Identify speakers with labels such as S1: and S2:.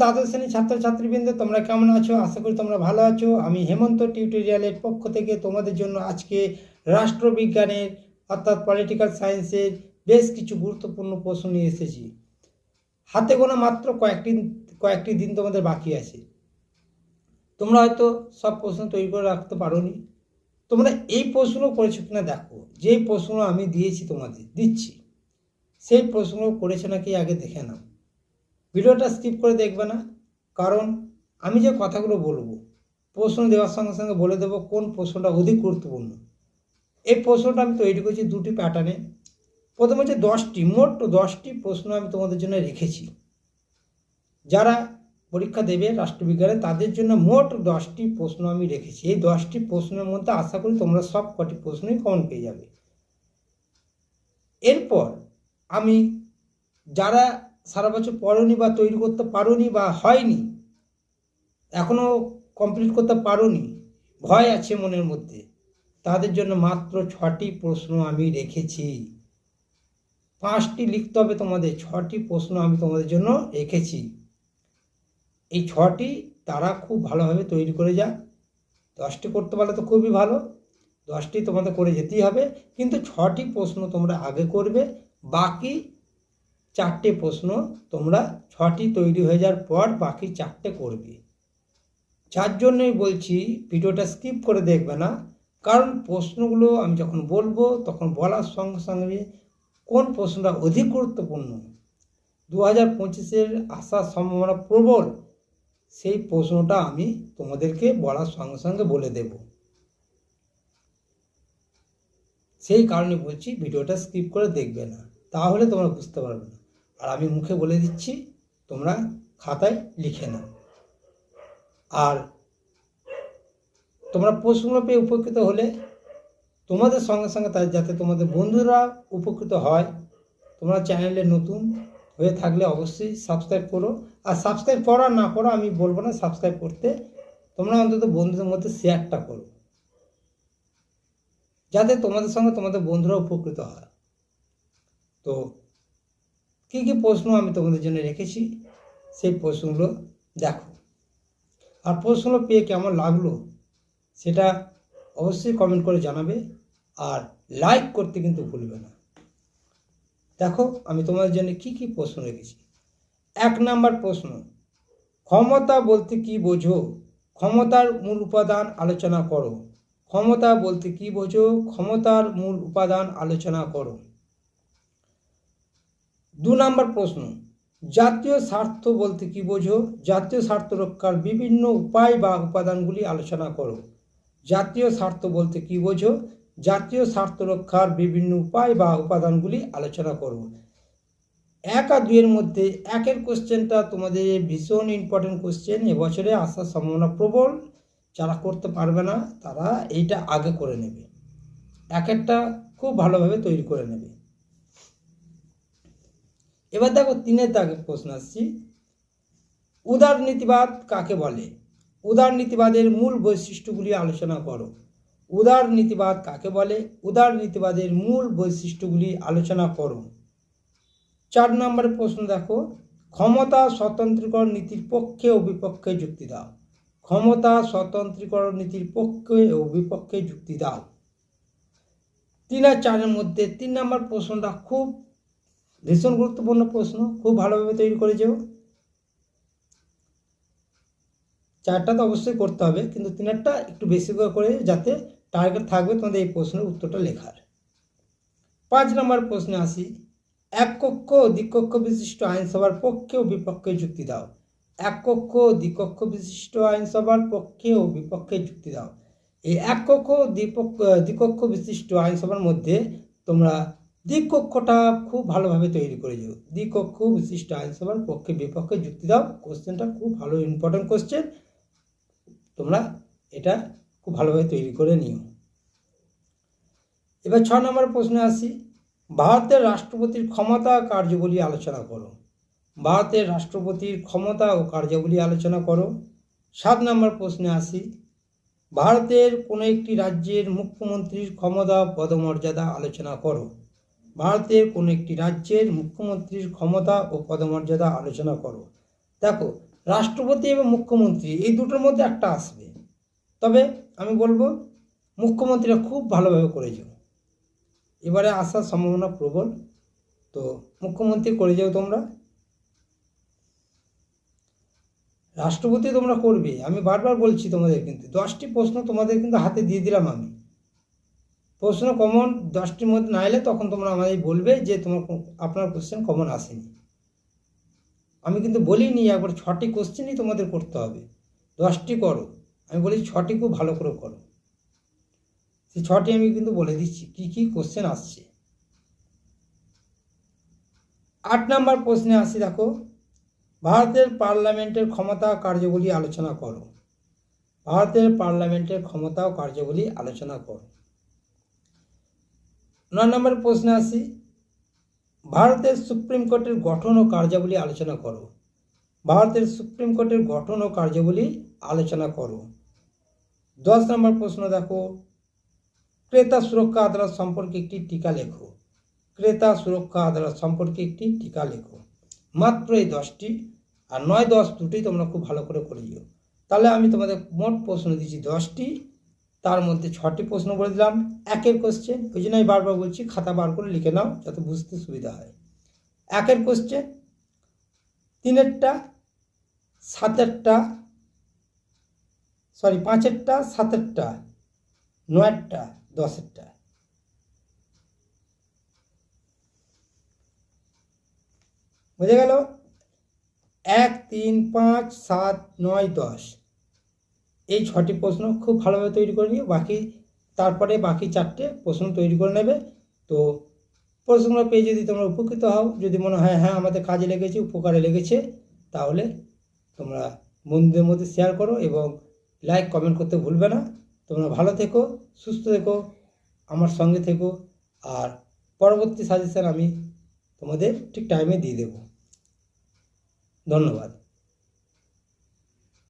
S1: দ্বাদশ শ্রেণির ছাত্রছাত্রীবৃন্দ, তোমরা কেমন আছো? আশা করি তোমরা ভালো আছো। আমি হেমন্ত টিউটোরিয়ালের পক্ষ থেকে তোমাদের জন্য আজকে রাষ্ট্রবিজ্ঞানের, অর্থাৎ পলিটিক্যাল সায়েন্সের বেশ কিছু গুরুত্বপূর্ণ প্রশ্ন নিয়ে এসেছি। হাতে গোনা মাত্র কয়েকটি কয়েকটি দিন তোমাদের বাকি আছে। তোমরা হয়তো সব প্রশ্ন তৈরি করে রাখতে পারো নি তোমরা এই প্রশ্ন করেছ কিনা দেখো। যে প্রশ্ন আমি দিয়েছি তোমাদের, দিচ্ছি। সেই প্রশ্ন করেছে নাকি আগে দেখে নাও। ভিডিওটা স্কিপ করে দেখবে না। কারণ আমি যে কথাগুলো বলব, প্রশ্ন দেওয়ার সঙ্গে সঙ্গে বলে দেবো কোন প্রশ্নটা অধিক গুরুত্বপূর্ণ। এই প্রশ্নটা আমি তৈরি করেছি দুটি প্যাটার্নে প্রথমে হচ্ছে দশটি, মোট দশটি প্রশ্ন আমি তোমাদের জন্য রেখেছি। যারা পরীক্ষা দেবে রাষ্ট্রবিজ্ঞানে, তাদের জন্য মোট দশটি প্রশ্ন আমি রেখেছি। এই দশটি প্রশ্নের মধ্যে আশা করি তোমরা সব কটি প্রশ্নই কমন পেয়ে যাবে। এরপর আমি যারা সারা বছর পড়নি বা তৈরি করতে পারোনি বা হয়নি এখনও কমপ্লিট করতে পারোনি, ভয় আছে মনের মধ্যে। তাদের জন্য মাত্র ছটি প্রশ্ন আমি রেখেছি। পাঁচটি লিখতে হবে তোমাদের, ছটি প্রশ্ন আমি তোমাদের জন্য রেখেছি। এই ছটি তারা খুব ভালোভাবে তৈরি করে যাক। দশটি করতে পারলে তো খুবই ভালো, দশটি তোমাদের করে যেতেই হবে। কিন্তু ছটি প্রশ্ন তোমরা আগে করবে, বাকি চারটে প্রশ্ন তোমরা ছটি তৈরি হয়ে যাওয়ার পর বাকি চারটে করবে। যার জন্যই বলছি, ভিডিওটা স্কিপ করে দেখবে না, কারণ প্রশ্নগুলো আমি যখন বলব, তখন বলার সঙ্গে সঙ্গে কোন প্রশ্নটা অধিক গুরুত্বপূর্ণ দু হাজার পঁচিশের আসার সম্ভাবনা প্রবল, সেই প্রশ্নটা আমি তোমাদেরকে বলার সঙ্গে সঙ্গে বলে দেব। সেই কারণে বলছি, ভিডিওটা স্কিপ করে দেখবে না, তাহলে তোমরা বুঝতে পারবে না। আর আমি মুখে বলে দিচ্ছি, তোমরা খাতায় লিখে নাও। আর তোমরা প্রশ্নগুলো পেয়ে উপকৃত হলে তোমাদের সঙ্গে সঙ্গে তার যাতে তোমাদের বন্ধুরা উপকৃত হয়, তোমরা চ্যানেলে নতুন হয়ে থাকলে অবশ্যই সাবস্ক্রাইব করো। আর সাবস্ক্রাইব করো না করো, আমি বলব না সাবস্ক্রাইব করতে, তোমরা অন্তত বন্ধুদের মধ্যে শেয়ারটা করো। যাতে তোমাদের সঙ্গে তোমাদের বন্ধুরা উপকৃত হয়। তো কী কী প্রশ্ন আমি তোমাদের জন্য রেখেছি, সেই প্রশ্নগুলো দেখো। আর প্রশ্নগুলো পেয়ে কেমন লাগল, সেটা অবশ্যই কমেন্ট করে জানাবে, আর লাইক করতে কিন্তু ভুলবে না। দেখো, আমি তোমাদের জন্য কি কি প্রশ্ন রেখেছি। এক নাম্বার প্রশ্ন, ক্ষমতা বলতে কি বোঝো? ক্ষমতার মূল উপাদান আলোচনা করো। ক্ষমতা বলতে কি বোঝো? ক্ষমতার মূল উপাদান আলোচনা করো। দু নম্বর প্রশ্ন, জাতীয় স্বার্থ বলতে কি বোঝো? জাতীয় স্বার্থ রক্ষার বিভিন্ন উপায় বা উপাদানগুলি আলোচনা করো। জাতীয় স্বার্থ বলতে কি বোঝো? জাতীয় স্বার্থ রক্ষার বিভিন্ন উপায় বা উপাদানগুলি আলোচনা করব এক আর দুইয়ের মধ্যে একের কোশ্চেনটা তোমাদের ভীষণ ইম্পর্টেন্ট কোশ্চেন এবছরে আসার সম্ভাবনা প্রবল। যারা করতে পারবে না, তারা এইটা আগে করে নেবে। এক একটা খুব ভালোভাবে তৈরি করে নেবে। এবার দেখো তিনের দাগে প্রশ্ন আসছি। উদারনীতিবাদ কাকে বলে? উদারনীতিবাদের মূল বৈশিষ্ট্যগুলি আলোচনা করো। উদারনীতিবাদ কাকে বলে? উদারনীতিবাদের মূল বৈশিষ্ট্যগুলি আলোচনা করো। চার নম্বরের প্রশ্ন দেখো, ক্ষমতা স্বতন্ত্রীকরণ নীতির পক্ষে ও বিপক্ষে যুক্তি দাও। ক্ষমতা স্বতন্ত্রীকরণ নীতির পক্ষে ও বিপক্ষে যুক্তি দাও। তিন আর চারের মধ্যে তিন নম্বর প্রশ্নটা খুব ভীষণ গুরুত্বপূর্ণ প্রশ্ন, খুব ভালোভাবে তৈরি করে যেও চারটা তো অবশ্যই করতে হবে, কিন্তু তিনারটা একটু বেশি করে যাতে টার্গেট থাকবে তোমাদের এই প্রশ্নের উত্তরটা লেখার। পাঁচ নম্বর প্রশ্নে আসি। এক কক্ষ দ্বিকক্ষ বিশিষ্ট আইনসভার পক্ষে ও বিপক্ষে যুক্তি দাও। এক কক্ষ দ্বিকক্ষ বিশিষ্ট আইনসভার পক্ষে ও বিপক্ষে যুক্তি দাও। এই এক কক্ষ দ্বিপক্ষ দ্বিকক্ষ বিশিষ্ট আইনসভার মধ্যে তোমরা দ্বিকক্ষটা খুব ভালোভাবে তৈরি করে দিও। দ্বিকক্ষ, বিশিষ্ট আইনসভার পক্ষে বিপক্ষে যুক্তি দাও। কোশ্চেনটা খুব ভালো ইম্পর্টেন্ট কোশ্চেন তোমরা এটা খুব ভালোভাবে তৈরি করে নিও। এবার ছ নম্বর প্রশ্নে আসি। ভারতের রাষ্ট্রপতির ক্ষমতা কার্যবলী আলোচনা করো। ভারতের রাষ্ট্রপতির ক্ষমতা ও কার্যাবলী আলোচনা করো। সাত নম্বর প্রশ্নে আসি। ভারতের কোনো একটি রাজ্যের মুখ্যমন্ত্রীর ক্ষমতা পদমর্যাদা আলোচনা করো। ভারতের কোনো একটি রাজ্যের মুখ্যমন্ত্রীর ক্ষমতা ও পদমর্যাদা আলোচনা করো। দেখো, রাষ্ট্রপতি এবং মুখ্যমন্ত্রী, এই দুটোর মধ্যে একটা আসবে। তবে আমি বলব, মুখ্যমন্ত্রীরা খুব ভালোভাবে করেছ। এবারে আসার সম্ভাবনা প্রবল। তো মুখ্যমন্ত্রী করে যাও তোমরা। রাষ্ট্রপতি তোমরা করবে। আমি বারবার বলছি তোমাদের কিন্তু, দশটি প্রশ্ন তোমাদের কিন্তু হাতে দিয়ে দিলাম আমি। প্রশ্ন কমন দশটির মধ্যে না এলে তখন তোমরা আমাদের বলবে যে তোমার আপনার কোশ্চেন কমন আসেনি। আমি কিন্তু বলিনি, একবার ছটি কোশ্চেনই তোমাদের করতে হবে। দশটি করো। আমি বলি ছটি খুব ভালো করে করো। সেই ছটি আমি কিন্তু বলে দিচ্ছি, কি কি কোশ্চেন আসছে। আট নাম্বার প্রশ্নে আসি, দেখো। ভারতের পার্লামেন্টের ক্ষমতা কার্যগুলি আলোচনা করো। ভারতের পার্লামেন্টের ক্ষমতা ও কার্যগুলি আলোচনা করো। নয় নম্বর প্রশ্নে আসি। ভারতের সুপ্রিম কোর্টের গঠন ও কার্যাবলী আলোচনা করো। ভারতের সুপ্রিম কোর্টের গঠন ও কার্যাবলী আলোচনা করো। দশ নম্বর প্রশ্ন দেখো। ক্রেতা সুরক্ষা আদালত সম্পর্কে একটি টিকা লেখো। ক্রেতা সুরক্ষা আদালত সম্পর্কে একটি টিকা লেখো। মাত্র এই দশটি, আর নয় দশ দুটোই তোমরা খুব ভালো করে করে দিও তাহলে আমি তোমাদের মোট প্রশ্ন দিচ্ছি দশটি তার মধ্যে ছটি প্রশ্ন বলে দিলাম। একের কোশ্চেন ওই জন্য আমি বারবার বলছি, খাতা বার করে লিখে নাও, যাতে বুঝতে সুবিধা হয়। একের কোশ্চেন তিনেরটা, সাতেরটা সরি পাঁচেরটা, সাতেরটা, নয়েরটা, দশেরটা। বুঝে গেল? এক, তিন, পাঁচ, সাত, নয়, দশ। এই ছটি প্রশ্ন খুব ভালোভাবে তৈরি করে নিও। বাকি তারপরে বাকি চারটে প্রশ্ন তৈরি করে নেবে। তো প্রশ্নগুলো পেয়ে যদি তোমরা উপকৃত হও, যদি মনে হয় হ্যাঁ আমাদের কাজে লেগেছে, উপকারে লেগেছে, তাহলে তোমরা বন্ধুদের মধ্যে শেয়ার করো এবং লাইক কমেন্ট করতে ভুলবে না। তোমরা ভালো থেকো, সুস্থ থেকো, আমার সঙ্গে থেকো। আর পরবর্তী সাজেশন আমি তোমাদের ঠিক টাইমে দিয়ে দেবো। ধন্যবাদ।